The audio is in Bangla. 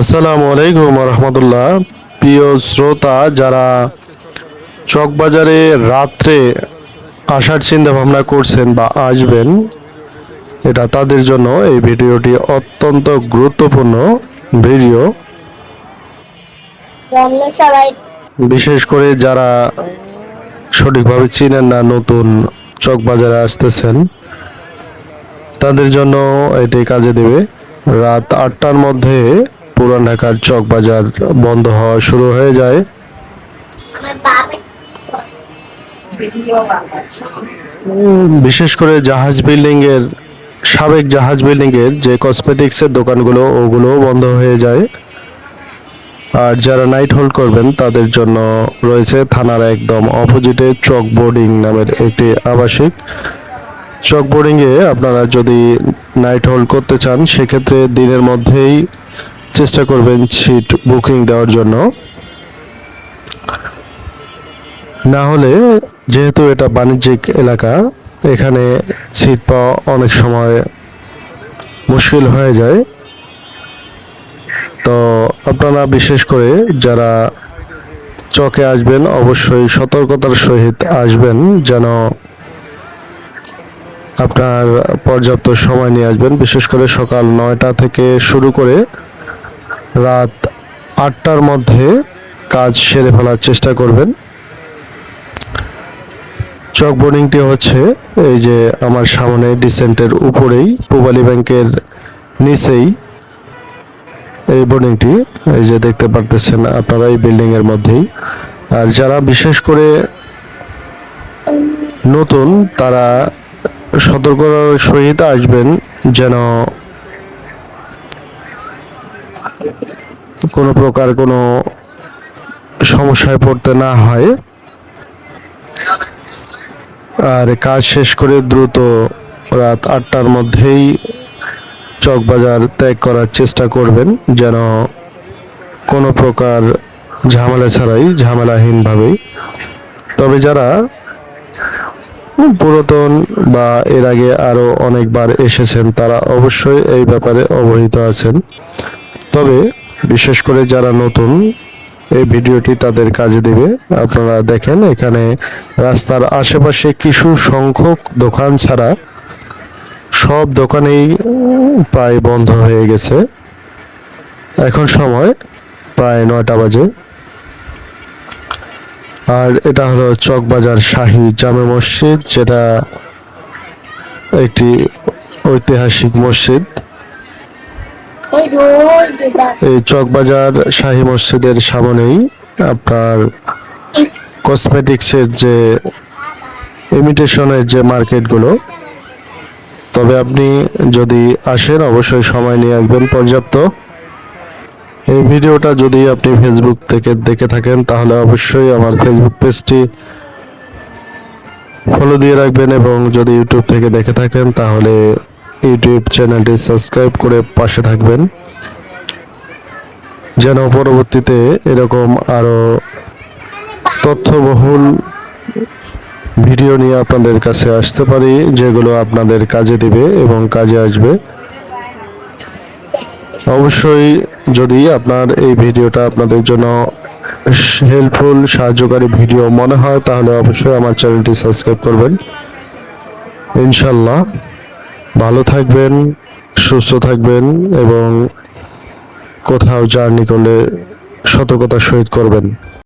আসসালামু আলাইকুম রহমতুল্লাহ। প্রিয় শ্রোতা যারা চকবাজারে রাত্রে আসার চিন্তা ভাবনা করছেন বা আসবেন এটা তাদের জন্য এই ভিডিওটি অত্যন্ত গুরুত্বপূর্ণ ভিডিও। বিশেষ করে যারা সঠিকভাবে চিনেন না নতুন চকবাজারে আসতেছেন তাদের জন্য এটি কাজে দেবে। রাত আটটার মধ্যে পুরান ঢাকার চকবাজার বন্ধ হওয়া শুরু হয়ে যায়। বিশেষ করে জাহাজ বিল্ডিং এর সাবেক জাহাজ বিল্ডিং এর যে কসমেটিক্সের দোকানগুলো, ওগুলোও বন্ধ হয়ে যায়। আর যারা নাইট হোল্ড করবেন, তাদের জন্য রয়েছে থানার একদম অপোজিটে চক বোর্ডিং নামের একটি আবাসিক। চক বোর্ডিংয়ে আপনারা যদি নাইট হোল্ড করতে চান, সেক্ষেত্রে দিনের মধ্যেই চেষ্টা করবেন সিট বুকিং দেওয়ার জন্য। না হলে যেহেতু এটা বাণিজ্যিক এলাকা, এখানে সিট পাওয়া অনেক সময় মুশকিল হয়ে যায়। তো আপনারা বিশেষ করে যারা চকে আসবেন, অবশ্যই সতর্কতার সহিত আসবেন যেন আপনার পর্যাপ্ত সময় নিয়ে আসবেন। বিশেষ করে সকাল নয়টা থেকে শুরু করে রাত আটটার মধ্যে কাজ সেরে ফেলার চেষ্টা করবেন। চক বোর্ডিংটি হচ্ছে এই যে আমার সামনে ডিসেন্টের উপরেই পূবালী ব্যাংকের নিচেই এই বোর্ডিংটি। এই যে দেখতে পারতেছেন আপনারা এই বিল্ডিং এর মধ্যেই। আর যারা বিশেষ করে নতুন, তারা সতর্কতার সহিত আসবেন যেন কোনো প্রকার কোনো সমস্যায় পড়তে না হয়। আর কাজ শেষ করে দ্রুত রাত আটটার মধ্যেই চকবাজার ত্যাগ করার চেষ্টা করবেন, যেন কোনো প্রকার ঝামেলা ছাড়াই, ঝামেলাহীনভাবেই। তবে যারা পুরাতন বা এর আগে আরও অনেকবার এসেছেন, তারা অবশ্যই এই ব্যাপারে অবহিত আছেন। তবে বিশেষ করে যারা নতুন এই ভিডিওটি তাদের কাজে দেবে। আপনারা দেখেন এখানে রাস্তার আশেপাশে কিছু সংখ্যক দোকান ছাড়া সব দোকানেই প্রায় বন্ধ হয়ে গেছে। এখন সময় প্রায় নয়টা বাজে। আর এটা হলো চকবাজার শাহী জামে মসজিদ, যেটা একটি ঐতিহাসিক মসজিদ। এই চকবাজার শাহী মসজিদের সামনেই আপনার কসমেটিক্সের যে ইমিটেশনের যে মার্কেটগুলো তবে আপনি যদি আসেন, অবশ্যই সময় নিয়ে আসবেন পর্যাপ্ত। এই ভিডিওটা যদি আপনি ফেসবুক থেকে দেখে থাকেন, তাহলে অবশ্যই আমার ফেসবুক পেজটি ফলো দিয়ে রাখবেন এবং যদি ইউটিউব থেকে দেখে থাকেন, তাহলে ইউটিউব চ্যানেলটি সাবস্ক্রাইব করে পাশে থাকবেন। যেন পরবর্তীতে এরকম আরও তথ্যবহুল ভিডিও নিয়ে আপনাদের কাছে আসতে পারি, যেগুলো আপনাদের কাজে দিবে এবং কাজে আসবে। অবশ্যই যদি আপনার এই ভিডিওটা আপনাদের জন্য হেল্পফুল সাহায্যকারী ভিডিও মনে হয়, তাহলে অবশ্যই আমার চ্যানেলটি সাবস্ক্রাইব করবেন। ইনশাল্লাহ ভালো থাকবেন সুস্থ থাকবেন এবং কোথাও জার্নি করলে সতর্কতার সহিত করবেন।